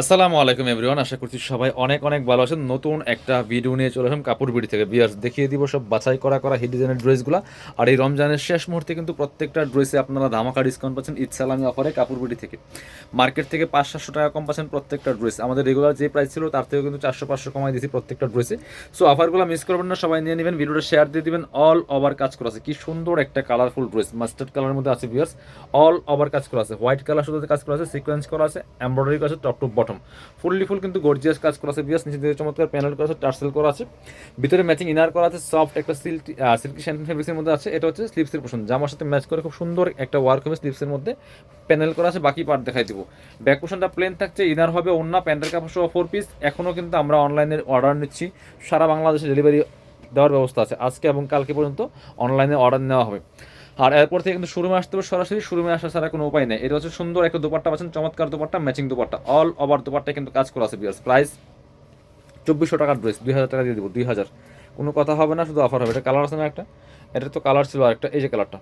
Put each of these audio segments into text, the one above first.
আসসালামু আলাইকুম এভরিওয়ান, আশা করছি সবাই অনেক অনেক ভালো আছেন। নতুন একটা ভিডিও নিয়ে চলে আসলাম কাপড় বিড়ি থেকে। বিয়ার্স দেখিয়ে দিব সব বাছাই করা করা হিট ডিজাইনের ড্রেসগুলো আর এই রমজানের শেষ মুহূর্তে কিন্তু প্রত্যেকটা ড্রেসে আপনারা ধামাকা ডিসকাউন্ট পাচ্ছেন ঈদ সালামি অফারে কাপড় বিড়ি থেকে। মার্কেট থেকে পাঁচ সাতশো টাকা কম পাচ্ছেন প্রত্যেকটা ড্রেস আমাদের রেগুলার যে প্রাইস ছিল তার থেকে কিন্তু চারশো পাঁচশো কমাই দিয়েছি প্রত্যেকটা ড্রেসে সো অফারগুলো মিস করবেন না, সবাই নিয়ে নেবেন। ভিডিওটা শেয়ার দিয়ে দিবেন। অল ওভার কাজ করা আছে। কি সুন্দর একটা কালারফুল ড্রেস মাস্টার্ড কালারের মধ্যে আছে বিয়ার্স অল ওভার কাজ করা আছে। হোয়াইট কালার শুধু কাজ করা আছে। সিকোয়েন্স করা আছে। এমব্রয়ডারি করা আছে। Top to bottom fully full কিন্তু গর্জিয়াস কাজ করা আছে বিয়াস নিচে দিকে চমৎকার প্যানেল করা আছে টার্সেল করা আছে, ভিতরে ম্যাচিং ইনার করা আছে সফট একটা সিল্ক সিল্কি শ্যান্টেন ফেব্রিক্সের মধ্যে আছে, এটা হচ্ছে স্লিপসের পোষণ জামার সাথে ম্যাচ করে খুব সুন্দর একটা ওয়ার্ক হবে স্লিপসের মধ্যে। প্যানেল করা আছে, বাকি পার্ট দেখাই দিব। ব্যাক পোষণটা প্লেন থাকছে ইনার হবে অন্য প্যান্টের কাপড় সহ ফোর পিস এখনও কিন্তু আমরা অনলাইনে অর্ডার নিচ্ছি। সারা বাংলাদেশে ডেলিভারি দেওয়ার ব্যবস্থা আছে। আজকে এবং কালকে পর্যন্ত অনলাইনে অর্ডার নেওয়া হবে। আর এরপর থেকে কিন্তু শোরুমে আসতে হবে সরাসরি, শোরুমে আসা ছাড়া কোনো উপায় নেই। এটা হচ্ছে সুন্দর একটা দোপাট্টা পাচ্ছেন, চমৎকার dupatta matching dupatta. All over দোপাট্টায় কিন্তু কাজ করা আছে বিয়ার্স প্রাইস চব্বিশশো টাকার ড্রেস দুই হাজার টাকা দিয়ে দেবো দুই হাজার কোনো কথা হবে না, শুধু অফার হবে। এটা কালার আছে না একটা? এটা তো কালার ছিল আরেকটা, এই যে কালারটা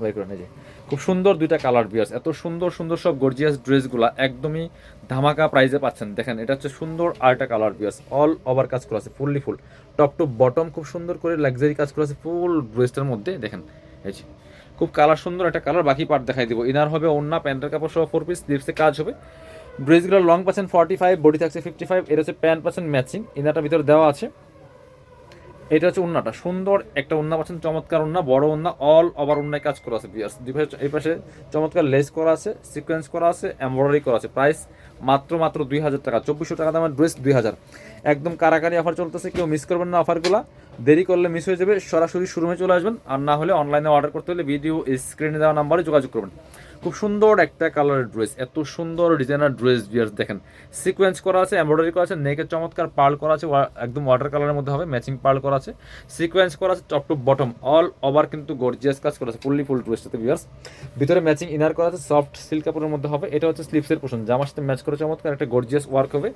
বাই এই যে। খুব সুন্দর দুইটা কালার বিয়ার্স এত সুন্দর সুন্দর সব গর্জিয়াস ড্রেসগুলো একদমই ধামাকা প্রাইজে পাচ্ছেন। দেখেন, এটা হচ্ছে সুন্দর আরেকটা কালার বিয়ার্স অল ওভার কাজ করা আছে fully full top to bottom খুব সুন্দর করে লাক্সারি কাজ করা আছে ফুল ড্রেসটার মধ্যে। দেখেন, এই যে। খুব কালার সুন্দর একটা কালার বাকি পার্ট দেখাই দিব। ইনার হবে অন্য প্যান্টের কাপড় সহ ফোর পিস স্লিভসে কাজ হবে। ড্রেসগুলো লং পাচ্ছেন ফর্টি ফাইভ বডি থাকছে ফিফটি ফাইভ এটা হচ্ছে প্যান্ট পাচ্ছেন ম্যাচিং ইনারটা ভিতরে দেওয়া আছে। এটা হচ্ছে উন্নাটা সুন্দর একটা উন্না পাচ্ছেন, চমৎকার উন্না বড় উন্না অল ওভার উন্নায় কাজ করা আছে বিয়ার্স দুই এই পাশে চমৎকার লেস করা আছে সিকোয়েন্স করা আছে এমব্রয়ডারি করা আছে। প্রাইস মাত্র মাত্র দুই হাজার টাকা, চব্বিশশো টাকা দামের ড্রেস দুই হাজার। একদম কারাকারি অফার চলতেছে, কেউ মিস করবেন না অফারগুলো দেরি করলে মিস হয়ে যাবে, সরাসরি শোরুমে চলে আসবেন। আর না হলে অনলাইনে অর্ডার করতে হলে ভিডিও স্ক্রিনে দেওয়া নাম্বারে যোগাযোগ করবেন। খুব সুন্দর একটা কালারের ড্রেস এত সুন্দর ডিজাইনার ড্রেস বিয়ার্স দেখেন। সিকোয়েন্স করা আছে এমব্রয়ডারি করা আছে নেকের চমৎকার পার্ল করা আছে একদম ওয়াটার কালারের মধ্যে হবে ম্যাচিং পার্ল করা আছে। সিকোয়েন্স করা আছে top to bottom all over কিন্তু গর্জিয়াস কাজ করা আছে ফুললি ফুল ড্রেসটাতে বিয়ার্স ভিতরে ম্যাচিং ইনার করা আছে সফট সিল্ক কাপড়ের মধ্যে হবে, এটা হচ্ছে স্লিপসের পোষণ জামার সাথে ম্যাচ করে চমৎকার একটা গর্জিয়াস ওয়ার্ক হবে।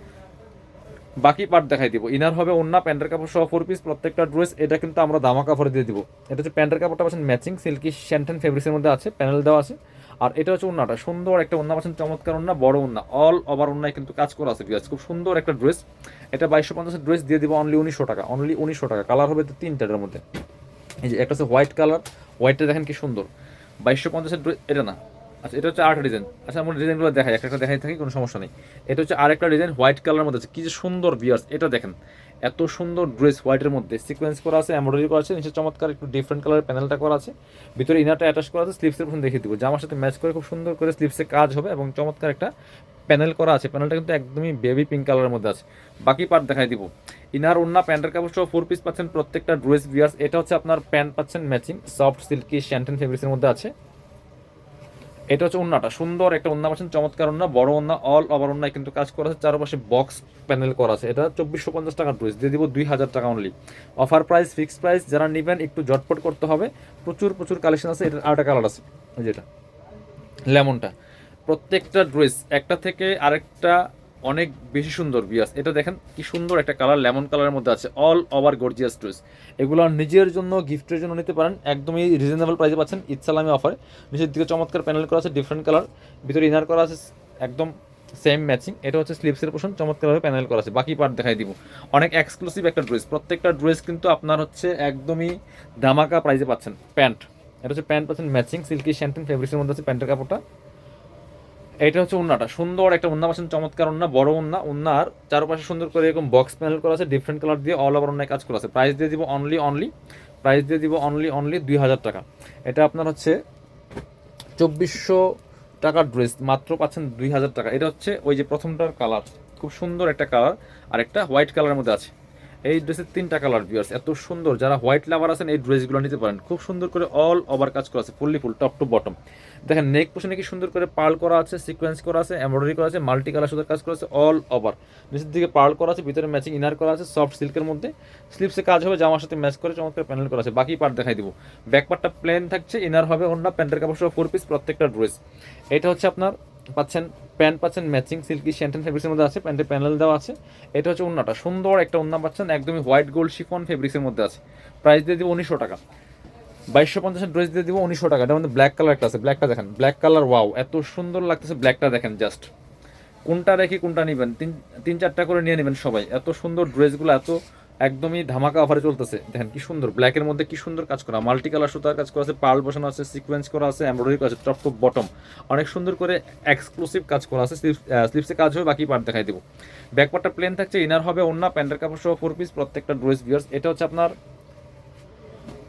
বাকি পার্ট দেখাই দিব। ইনার হবে অন্য প্যান্টের কাপড় সহ ফোর পিস প্রত্যেকটা ড্রেস এটা কিন্তু আমরা দামা কাপড় দিয়ে দিব। এটা হচ্ছে প্যান্টের কাপড়টা পাচ্ছেন ম্যাচিং সিল্কি শ্যান্টেন ফেব্রিক্সের মধ্যে আছে প্যানেল দেওয়া আছে। আর এটা হচ্ছে উন্নাটা সুন্দর একটা উন্না পাচ্ছেন, চমৎকার উন্না বড় উন্না অল ওভার উন্নায় কিন্তু কাজ করা আছে বিয়াজ খুব সুন্দর একটা ড্রেস এটা বাইশশো পঞ্চাশের ড্রেস দিয়ে দিব অনলি উনিশশো টাকা অনলি উনিশশো টাকা। কালার হবে তো তিনটার মধ্যে। এই যে একটা হচ্ছে হোয়াইট কালার হোয়াইটটা দেখেন কি সুন্দর। বাইশশো পঞ্চাশের ড্রেস এটা না আচ্ছা এটা হচ্ছে আরেকটা ডিজাইন আচ্ছা আমরা ডিজাইনগুলো দেখাই একটা একটা দেখাই থাকি, কোনো সমস্যা নেই। এটা হচ্ছে আরেকটা ডিজাইন হোয়াইট কালার মধ্যে আছে। কি যে সুন্দর বিয়ার্স এটা দেখেন। এত সুন্দর ড্রেস হোয়াইটের মধ্যে। সিকোয়েন্স করা আছে এমব্রয়ডারি করা আছে, নিচে চমৎকার একটু ডিফারেন্ট কালারের প্যানেলটা করা আছে। ভিতরে ইনারটা অ্যাটাচ করা আছে স্লিপসের প্রথম দেখিয়ে দিব। জামার সাথে ম্যাচ করে খুব সুন্দর করে স্লিপসে কাজ হবে এবং চমৎকার একটা প্যানেল করা আছে। প্যানেলটা কিন্তু একদমই বেবি পিঙ্ক কালারের মধ্যে আছে। বাকি পার্ট দেখাই দিব। ইনার ওন্না প্যান্টের কাপড় সহ ফোর পিস পাচ্ছেন প্রত্যেকটা ড্রেস বিয়ার্স এটা হচ্ছে আপনার প্যান্ট পাচ্ছেন ম্যাচিং সফট সিল্কি শ্যান্টেন ফেব্রিক্সের মধ্যে আছে। এটা হচ্ছে উন্নাটা। সুন্দর একটা উন্না পাচ্ছেন, চমৎকার উন্না, বড় উন্না অল ওভার উন্নায় কিন্তু কাজ করা আছে। চারপাশে বক্স প্যানেল করা আছে। এটা চব্বিশশো পঞ্চাশ টাকার ড্রেস দিয়ে দিব দুই হাজার টাকা only offer price fixed price যারা নেবেন একটু ঝটপট করতে হবে। প্রচুর প্রচুর কালেকশন আছে, এটার আরেকটা কালার আছে যেটা লেমনটা। প্রত্যেকটা ড্রেস একটা থেকে আরেকটা অনেক বেশি সুন্দর বিয়াস এটা দেখেন কি সুন্দর একটা কালার লেমন কালারের মধ্যে আছে। অল ওভার গর্জিয়াস ড্রেস এগুলো নিজের জন্য গিফটের জন্য নিতে পারেন। একদমই রিজনেবল প্রাইসে পাচ্ছেন। ইচ্ছালামি অফারে নিচের দিকে চমৎকার প্যানেল করা আছে ডিফারেন্ট কালার ভিতরে ইনার করা আছে, একদম সেম ম্যাচিং এটা হচ্ছে স্লিপসের পোর্শন চমৎকারভাবে প্যানেল করা আছে। বাকি পার্ট দেখাই দিব। অনেক এক্সক্লুসিভ একটা ড্রেস প্রত্যেকটা ড্রেস কিন্তু আপনার হচ্ছে একদমই ধামাকা প্রাইসে পাচ্ছেন। প্যান্ট এটা হচ্ছে প্যান্ট পাচ্ছেন ম্যাচিং সিল্কি শ্যান্টেন ফেব্রিক্সের মধ্যে আছে প্যান্টের কাপড়টা। এটা হচ্ছে উন্নাটা। সুন্দর একটা উন্না পাচ্ছেন চমৎকার উন্না, বড় উন্না। উন্নার চারপাশে সুন্দর করে এরকম বক্স প্যানেল করা আছে ডিফারেন্ট কালার দিয়ে অল ওভার উন্নায় কাজ করা আছে। প্রাইস দিয়ে দিব অনলি অনলি প্রাইস দিয়ে দিব অনলি অনলি দুই হাজার টাকা। এটা আপনার হচ্ছে চব্বিশশো টাকার ড্রেস মাত্র পাচ্ছেন দুই হাজার টাকা। এটা হচ্ছে ওই যে প্রথমটার কালার খুব সুন্দর একটা কালার আর একটা হোয়াইট কালারের মধ্যে আছে। এই ড্রেসের তিনটা কালার ভিউয়ার্স এত সুন্দর। যারা হোয়াইট লাভার আছেন, এই ড্রেসগুলো নিতে পারেন। খুব সুন্দর করে অল ওভার কাজ করা আছে fully full top to bottom দেখেন নেক পোশনে কি সুন্দর করে পার্ল করা আছে সিকোয়েন্স করা আছে এমব্রয়ডারি করা আছে মাল্টি কালার সুন্দর কাজ করা আছে অল ওভার নিচের দিকে পার্ল করা আছে, ভিতরে ম্যাচিং ইনার করা আছে সফট সিল্কের মধ্যে। স্লিপসে কাজ হবে, জামার সাথে ম্যাচ করে চমৎকার প্যানেল করা আছে। বাকি পার্ট দেখাই দিব। ব্যাক পার্টটা প্লেন থাকছে ইনার হবে অন্য প্যান্টের কাপড় সহ ফোর পিস প্রত্যেকটা ড্রেস এটা হচ্ছে আপনার পাচ্ছেন প্যান্ট পাচ্ছেন ম্যাচিং সিল্কি শ্যান্টেন ফেব্রিক্সের মধ্যে আছে প্যান্টের প্যানেল দেওয়া আছে। এটা হচ্ছে উন্নাটা সুন্দর একটা উন্না পাচ্ছেন, একদমই হোয়াইট গোল্ড শিফন ফেব্রিক্সের মধ্যে আছে। প্রাইস দিয়ে দিব উনিশশো টাকা। বাইশশো পঞ্চাশের ড্রেস দিয়ে দিব উনিশশো টাকা। এটার মধ্যে ব্ল্যাক কালার একটা আছে ব্ল্যাকটা দেখেন ব্ল্যাক কালার ওয়াও এত সুন্দর লাগতেছে ব্ল্যাকটা দেখেন জাস্ট কোনটা রেখে কোনটা নেবেন, তিন তিন চারটা করে নিয়ে নেবেন সবাই। এত সুন্দর ড্রেসগুলো এত একদমই ধামাকা অফারে চলতেছে। দেখেন কি সুন্দর ব্ল্যাকের মধ্যে কি সুন্দর কাজ করা। মাল্টি কালার সুতার কাজ করা আছে পার্ল বসানো আছে সিকোয়েন্স করা আছে এমব্রয়ডারি করা আছে টপ টপ বটম অনেক সুন্দর করে এক্সক্লুসিভ কাজ করা আছে স্লিপসে কাজ হবে বাকি পার্ট দেখাই দেবো। ব্যাকপার্টটা প্লেন থাকছে ইনার হবে অন্য প্যান্টের কাপড় সহ ফোর পিস প্রত্যেকটা ড্রেস বিয়ার্স এটা হচ্ছে আপনার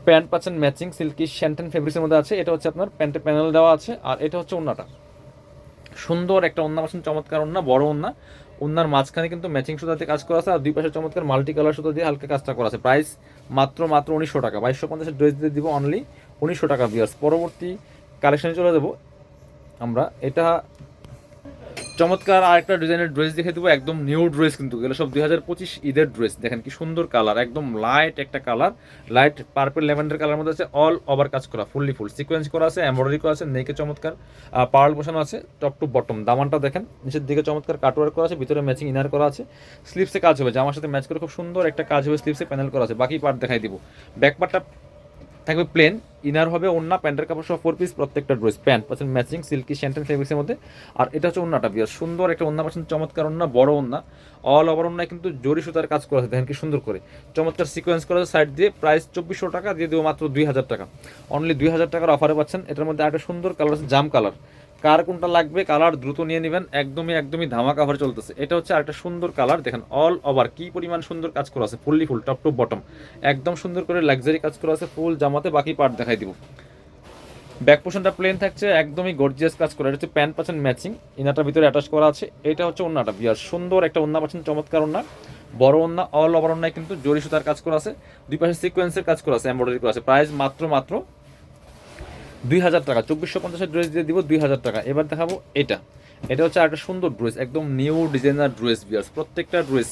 প্যান্ট পাচ্ছেন ম্যাচিং সিল্কি শ্যান্টেন ফেব্রিক্সের মধ্যে আছে। এটা হচ্ছে আপনার প্যান্টের প্যানেল দেওয়া আছে, আর এটা হচ্ছে ওন্নাটা সুন্দর একটা ওন্না পাচ্ছেন, চমৎকার ওন্না বড় ওন্না ওন্নার মাঝখানে কিন্তু ম্যাচিং সুতাতে কাজ করা আছে আর দুই পাশে চমৎকার মাল্টি কালার সুতা দিয়ে হালকা কাজটা করা আছে। প্রাইস মাত্র মাত্র উনিশশো টাকা। বাইশশো পঞ্চাশের ড্রেস দিয়ে দিব অনলি উনিশশো টাকা বিয়ার্স পরবর্তী কালেকশানে চলে যাব আমরা। এটা চমৎকার আরেকটা ডিজাইনের ড্রেস দেখে দেবো, একদম নিউ ড্রেস কিন্তু। এগুলো সব দুই হাজার পঁচিশ ঈদের ড্রেস দেখেন কি সুন্দর কালার একদম লাইট একটা colour light purple lavender colour মধ্যে আছে অল ওভার কাজ করা ফুললি ফুল সিকোয়েন্স করা আছে এমব্রয়ডারি করা আছে নেকে চমৎকার পার্ল বসানো আছে টপ টু বটম দামানটা দেখেন, নিচের দিকে চমৎকার কাটওয়ার করা আছে, ভিতরে ম্যাচিং ইনার করা আছে। স্লিপসে কাজ হবে, জামার সাথে ম্যাচ করে খুব সুন্দর একটা কাজ হবে স্লিপসে প্যানেল করা আছে। বাকি পার্ট দেখাই দিব। ব্যাক পার্টটা থাকবে প্লেন ইনার হবে অন্য প্যান্টের কাপড় সহ ফোর পিস প্রত্যেকটা ড্রেস প্যান্ট পাচ্ছেন ম্যাচিং সিল্কি স্যান্টেন ফেব্রিক্সের মধ্যে। আর এটা হচ্ছে অন্যটা বিয়ার সুন্দর একটা অন্য পাচ্ছেন, চমৎকার অন্য বড় ওনা অল ওভার অন্য কিন্তু জরি সুতার কাজ করা আছে কি সুন্দর করে। চমৎকার সিকোয়েন্স করা আছে সাইড দিয়ে প্রাইস চব্বিশশো টাকা, দিয়ে দেবো মাত্র দুই হাজার টাকা। অনলি দুই হাজার টাকার অফারে পাচ্ছেন, এটার মধ্যে একটা সুন্দর কালার আছে, জাম কালার কার কোনটা লাগবে কালার দ্রুত নিয়ে নেবেন, একদমই একদমই ধামাকা অফার চলতেছে। এটা হচ্ছে আরেকটা সুন্দর কালার দেখেন অল ওভার কি পরিমাণ সুন্দর কাজ করা আছে fully full top to bottom একদম সুন্দর করে লাক্সারি কাজ করা আছে ফুল জামাতে বাকি পার্ট দেখাই দিব। ব্যাক পোর্শনটা প্লেন থাকছে, একদমই গর্জিয়াস কাজ করা। এটা হচ্ছে প্যান্ট পাচ্ছেন ম্যাচিং ইনাটার ভিতরে অ্যাটাচ করা আছে। এটা হচ্ছে ওন্নাটা বিয়ার সুন্দর একটা ওন্না পাচ্ছেন, চমৎকার ওন্না। বড় ওন্না অল ওভার অন্যায় কিন্তু জরি সুতার কাজ করা আছে। দুই পাশে সিকোয়েন্সের কাজ করা আছে এমব্রয়ডারি করা আছে। প্রাইস মাত্র মাত্র দুই হাজার টাকা, চব্বিশশো পঞ্চাশের ড্রেস দিয়ে দিব দুই হাজার টাকা। এবার দেখাবো এটা। এটা হচ্ছে একটা সুন্দর ড্রেস একদম নিউ ডিজাইনার ড্রেস বিয়ার্স প্রত্যেকটা ড্রেস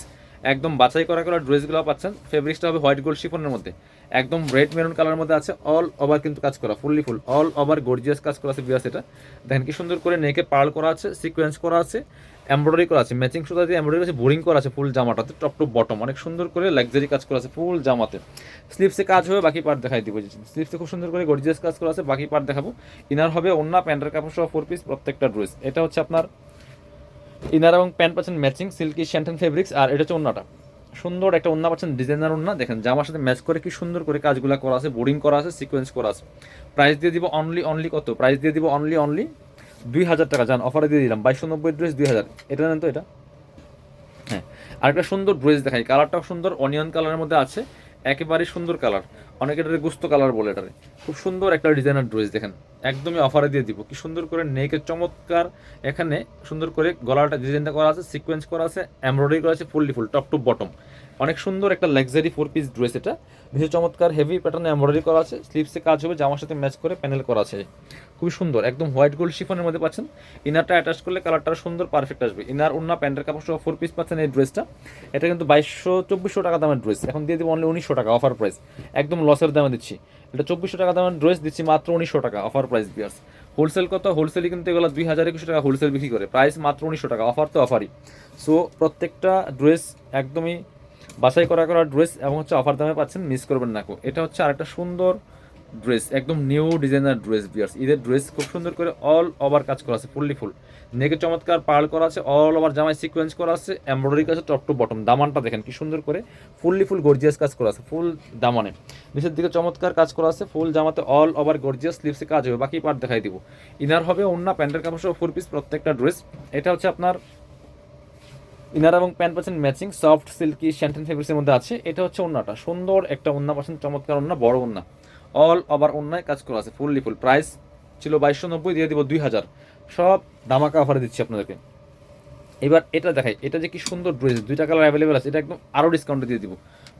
একদম বাছাই করা করা ড্রেসগুলো পাচ্ছেন। ফেব্রিক্সটা হবে হোয়াইট গোল্ড শিফনের মধ্যে। একদম রেড মেরুন কালার মধ্যে আছে অল ওভার কিন্তু কাজ করা fully full all over gorgeous কাজ করা আছে বিয়ার্স এটা। দেখেন কি সুন্দর করে নেকে পার্ল করা আছে সিকোয়েন্স করা আছে। এমব্রয়ডারি করা আছে ম্যাচিং সুতা দিয়ে এমব্রয়ডারি আছে বোরিং করা আছে ফুল জামাটাতে টপ টু বটম অনেক সুন্দর করে লাক্সারি কাজ করা আছে ফুল জামাতে। স্লিপসে কাজ হবে বাকি পার্ট দেখাই দিব স্লিপসে খুব সুন্দর করে গর্জিয়াস কাজ করা আছে, বাকি পার্ট দেখাবো। ইনার হবে অন্য প্যান্টের কাপড় সহ ফোর পিস প্রত্যেকটা ড্রেস এটা হচ্ছে আপনার ইনার এবং প্যান্ট পাচ্ছেন ম্যাচিং সিল্কি শ্যান্টেন ফেব্রিক্স আর এটা হচ্ছে অন্যটা সুন্দর একটা ওন্না পাচ্ছেন ডিজাইনার ওন্না দেখেন, জামার সাথে ম্যাচ করে কি সুন্দর করে কাজগুলো করা আছে বোর্ডিং করা আছে সিকোয়েন্স করা আছে। প্রাইস দিয়ে দিব অনলি অনলি কত? প্রাইস দিয়ে দিব অনলি অনলি দুই হাজার টাকা যান অফারে দিয়ে দিলাম, বাইশশো নব্বই ড্রেস দুই হাজার। এটা নেন তো এটা? হ্যাঁ আরেকটা সুন্দর ড্রেস দেখাই কালারটাও সুন্দর অনিয়ন কালারের মধ্যে আছে, একেবারে সুন্দর কালার অনেকে এটারে গুস্ত কালার বলে এটারে। খুব সুন্দর একটা ডিজাইনার ড্রেস দেখেন। একদমই অফারে দিয়ে দিব। কি সুন্দর করে নেকের চমৎকার এখানে সুন্দর করে গলাটা ডিজাইনটা করা আছে সিকোয়েন্স করা আছে এমব্রয়ডারি করা আছে fully full top to bottom অনেক সুন্দর একটা লাক্সারি ফোর পিস ড্রেস এটা। বেশি চমৎকার হেভি প্যাটার্নে এমব্রয়ডারি করা আছে। স্লিপসে কাজ হবে, জামার সাথে ম্যাচ করে প্যানেল করা আছে। খুবই সুন্দর, একদম হোয়াইট গোল্ড শিফনের মধ্যে পাচ্ছেন। ইনারটা অ্যাটাচ করলে কালারটা সুন্দর পারফেক্ট আসবে। ইনার অন্য প্যান্টের কাপড় সহ ফোর পিস পাচ্ছেন এই ড্রেসটা এটা কিন্তু বাইশশো, চব্বিশশো টাকা দামের ড্রেস এখন দিয়ে দেবো অনলি উনিশশো টাকা অফার প্রাইস একদম লসের দামে দিচ্ছি। এটা চব্বিশশো টাকা দামের ড্রেস দিচ্ছি মাত্র উনিশশো টাকা অফার প্রাইস বিয়ার্স হোলসেল কত? হোলসেলই কিন্তু এগুলো দুই হাজার একুশো টাকা হোলসেল বিক্রি করে। প্রাইস মাত্র উনিশশো টাকা অফার তো অফারই সো প্রত্যেকটা ড্রেস একদমই বাছাই করা করা ড্রেস এবং হচ্ছে অফার দামে পাচ্ছেন মিস করবেন না এটা হচ্ছে আরেকটা সুন্দর ড্রেস একদম নিউ ডিজাইনার ড্রেস বিয়ার্স ঈদের ড্রেস খুব সুন্দর করে অল ওভার কাজ করা আছে ফুললি ফুল নেকে চমৎকার পার্ল করা আছে অল ওভার জামায় সিকোয়েন্স করা আছে এমব্রয়ডারি কাজ টপ টু বটম দামানটা দেখেন কি সুন্দর করে ফুললি ফুল গর্জিয়াস কাজ করা আছে ফুল দামানে। নিচের দিকে চমৎকার কাজ করা আছে ফুল জামাতে অল ওভার গর্জিয়াস স্লিপসে কাজ হবে, বাকি পার্ট দেখাই দিব। ইনার হবে অন্য প্যান্টের কাপড় সহ ফোর পিস প্রত্যেকটা ড্রেস এটা হচ্ছে আপনার ইনার এবং প্যান্ট পাচ্ছেন ম্যাচিং সফট সিল্কি শ্যান্টেন ফেব্রিক্সের মধ্যে আছে। এটা হচ্ছে ওন্নাটা সুন্দর একটা ওন্না পাচ্ছেন চমৎকার ওন্না বড় ওন্না অল ওভার অন্যায় কাজ করা আছে ফুললি ফুল প্রাইস ছিল বাইশশো নব্বই, দিয়ে দিব দুই হাজার। সব দামাকা অফারে দিচ্ছি আপনাদেরকে। এবার এটা দেখাই, এটা যে কি সুন্দর ড্রেস দুইটা কালার অ্যাভেলেবেল আছে, এটা একদম আরও ডিসকাউন্টে দিয়ে দিব।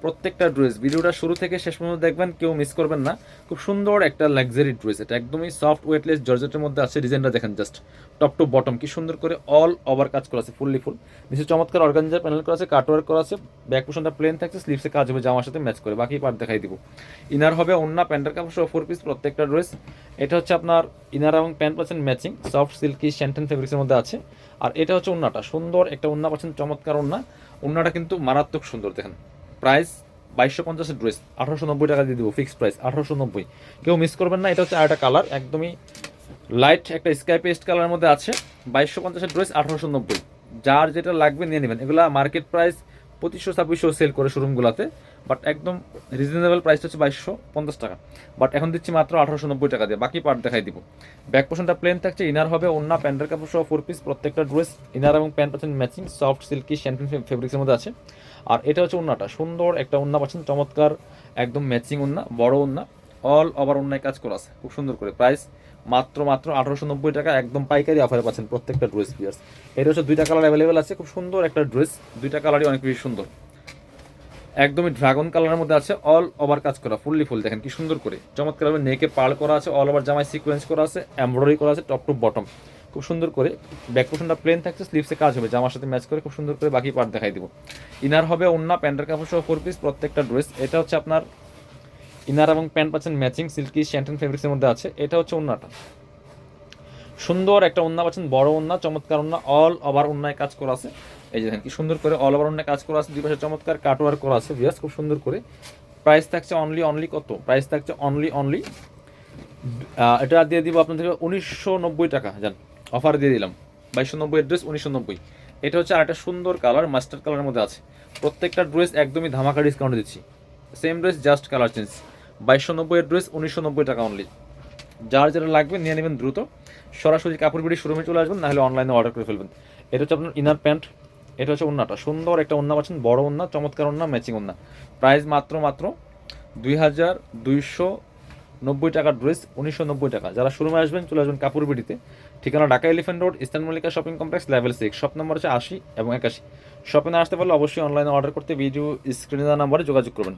প্রত্যেকটা ড্রেস ভিডিওটা শুরু থেকে শেষ পর্যন্ত দেখবেন, কেউ মিস করবেন না। খুব সুন্দর একটা লাক্সারি ড্রেস এটা একদমই সফট ওয়েটলেস জর্জেটের মধ্যে আছে ডিজাইনটা দেখেন জাস্ট টপ টু বটম কি সুন্দর করে অল ওভার কাজ করা আছে ফুললি ফুল নিচে চমৎকার অর্গানজার প্যানেল করা আছে কাটওয়ার্ক করা আছে। ব্যাক পোশনটা প্লেন থাকছে স্লিপসে কাজ হবে, জামার সাথে ম্যাচ করে। বাকি পার্ট দেখাই দিব। ইনার হবে অন্য প্যান্টের কাপড় সহ ফোর পিস প্রত্যেকটা ড্রেস এটা হচ্ছে আপনার ইনার এবং প্যান্ট পাচ্ছেন ম্যাচিং সফট সিল্কি শ্যান্টেন ফেব্রিক্সের মধ্যে আছে। আর এটা হচ্ছে ওন্নাটা সুন্দর একটা ওন্না পাচ্ছেন, চমৎকার ওন্না ওন্নাটা কিন্তু মারাত্মক সুন্দর, দেখেন। প্রাইস বাইশশো পঞ্চাশের ড্রেস আঠারোশো নব্বই টাকা দিয়ে দেবো ফিক্সড প্রাইস আঠারোশো নব্বই। কেউ মিস করবেন না, এটা হচ্ছে আরেকটা কালার একদমই লাইট একটা স্কাই পেস্ট কালারের মধ্যে আছে, বাইশশো পঞ্চাশের ড্রেস আঠারোশো নব্বই। যার যেটা লাগবে নিয়ে নেবেন। এগুলা মার্কেট প্রাইস পঁচিশশো, ছাব্বিশশো সেল করে শোরুমগুলোতে বাট একদম রিজনেবল প্রাইসটা হচ্ছে বাইশশো পঞ্চাশ টাকা। বাট এখন দিচ্ছি মাত্র আঠারোশো নব্বই টাকা দিয়ে, বাকি পার্ট দেখাই দিব। ব্যাক পোর্শনটা প্লেন থাকছে ইনার হবে অন্য প্যান্টের কাপড় সহ ফোর পিস প্রত্যেকটা ড্রেস ইনার এবং প্যান্ট পাচ্ছেন ম্যাচিং সফট সিল্কি শ্যাম্পিন ফেব্রিক্সের মধ্যে আছে। আর এটা হচ্ছে উন্নাটা। সুন্দর একটা উন্না পাচ্ছেন, চমৎকার, একদম ম্যাচিং উন্না, বড় উন্না। অল ওভার অন্যায় কাজ করা আছে, খুব সুন্দর করে। প্রাইস মাত্র মাত্র আঠারোশো নব্বই টাকা, একদম পাইকারি অফারে পাচ্ছেন প্রত্যেকটা ড্রেস পিয়ার্স এটা হচ্ছে দুইটা কালার অ্যাভেলেবেল আছে, খুব সুন্দর একটা ড্রেস দুইটা কালারই অনেক বেশি সুন্দর। একদমই ড্রাগন কালারের মধ্যে আছে অল ওভার কাজ করা ফুললি ফুল দেখেন কি সুন্দর করে। চমৎকার নেকে পাল করা আছে অল ওভার জামায় সিকোয়েন্স করা আছে এমব্রয়ডারি করা আছে টপ টু বটম খুব সুন্দর করে ব্যাক পোর্শনটা প্লেন থাকছে স্লিভসে কাজ হবে। জামার সাথে ম্যাচ করে খুব সুন্দর করে বাকি পার্ট দেখাই দিব। ইনার হবে অন্য প্যান্টের কাপড় সহ ফোর পিস প্রত্যেকটা ড্রেস এটা হচ্ছে আপনার ইনার এবং প্যান্ট পাচ্ছেন ম্যাচিং সিল্কি শ্যান্টেন ফেব্রিক্সের মধ্যে আছে। এটা হচ্ছে ওন্নাটা সুন্দর একটা ওন্না পাচ্ছেন, বড় ওন্না চমৎকার ওন্না অল ওভার ওন্নায় কাজ করা আছে। এই যে কি সুন্দর করে অল ওভার ওন্নায় কাজ করা আছে, দুই পাশে চমৎকার কাটওয়ার করা আছে বিয়াস খুব সুন্দর করে। প্রাইস থাকছে অনলি অনলি কত? প্রাইস থাকছে অনলি অনলি এটা দিয়ে দিব আপনাদের উনিশশো নব্বই টাকা, জান। অফার দিয়ে দিলাম। বাইশশো নব্বই ড্রেস উনিশশো নব্বই। এটা হচ্ছে আরেকটা সুন্দর কালার মাস্টার কালারের মধ্যে আছে। প্রত্যেকটা ড্রেস একদমই ধামাকা ডিসকাউন্ট দিচ্ছি। Same dress just colour change বাইশশো নব্বই ড্রেস উনিশশো নব্বই টাকা অনলি যার যারা লাগবে নিয়ে নেবেন দ্রুত। সরাসরি কাপড় বিড়ি শোরুমে চলে আসবেন, নাহলে অনলাইনে অর্ডার করে ফেলবেন। এটা হচ্ছে আপনার ইনার প্যান্ট এটা হচ্ছে ওন্নাটা। সুন্দর একটা ওন্না পাচ্ছেন, বড় ওন্না, চমৎকার ওন্না ম্যাচিং ওন্না। প্রাইস মাত্র মাত্র দুই হাজার দুইশো নব্বই টাকার ড্রেস, উনিশশো নব্বই টাকা। যারা শোরুমে আসবেন, চলে আসবেন কাপুর বিড়িতে ঠিকানা Dhaka elephant road eastern Mallika shopping complex level six shop number হচ্ছে আশি এবং একাশি। শপে না আসতে পারলে অবশ্যই অনলাইনে অর্ডার করতে ভিডিও স্ক্রিনে দেওয়া নাম্বারে যোগাযোগ করবেন।